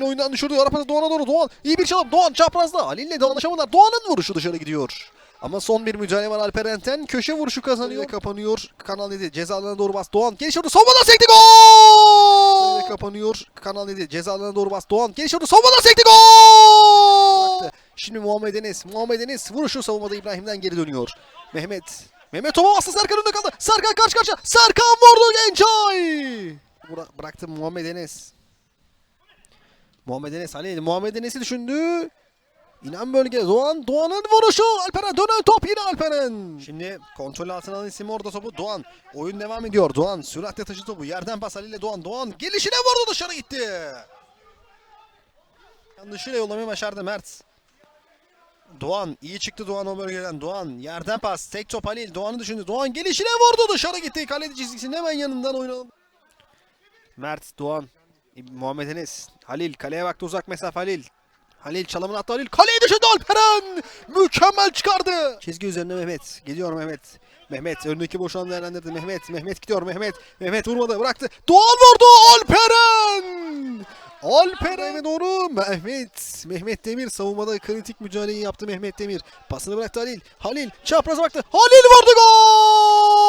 Oyundan düşürdü. Arapası Doğan'a doğru. Doğan iyi bir çalım. Doğan çaprazda. Halil'le de anlaşamadılar. Doğan'ın vuruşu dışarı gidiyor. Ama son bir mücadele var Alperen'ten. Köşe vuruşu kazanıyor. Kapanıyor. Kanal 7 ceza alanına doğru bas. Doğan geliş vurdu. Savunmadan sekti gol! Kapanıyor. Kanal 7 ceza alanına doğru bas. Doğan geliş vurdu. Savunmadan sekti gol! Şimdi Muhammed Enes. Muhammed Enes vuruşu savunmada İbrahim'den geri dönüyor. Mehmet. Mehmet topa bastı. Serkan önünde kaldı. Serkan karşı karşıya. Serkan vurdu Gençay. Bıra- bıraktı Muhammed Enes. Muhammed Enes Halil. Muhammed Enes'i düşündü. İnan bölge Doğan. Doğan'ın vuruşu. Alperen dönen top yine Alperen. Şimdi kontrol altına alan isim orada topu Doğan. Oyun devam ediyor. Doğan süratle taşı topu. Yerden pas Halil'le Doğan. Doğan gelişine vurdu dışarı gitti. Yanlışıyla yollamayı başardı Mert. Doğan iyi çıktı Doğan o bölgeden. Doğan yerden pas. Tek top Halil. Doğan'ı düşündü. Doğan gelişine vurdu dışarı gitti. Kaleci çizgisinin hemen yanından oynandı. Mert Doğan. Muhammed Enes. Halil kaleye baktı uzak mesafe Halil. Halil çalımını attı Halil. Kaleye düşündü Alperen. Mükemmel çıkardı. Çizgi üzerine Mehmet. Geliyor Mehmet. Mehmet önündeki boşluğunu değerlendirdi. Mehmet. Mehmet gidiyor Mehmet. Mehmet vurmadı bıraktı. Doğan vurdu Alperen. Alperen'e doğru Mehmet. Mehmet Demir savunmada kritik mücadeleyi yaptı Mehmet Demir. Pasını bıraktı Halil. Halil çapraza baktı. Halil vurdu gol.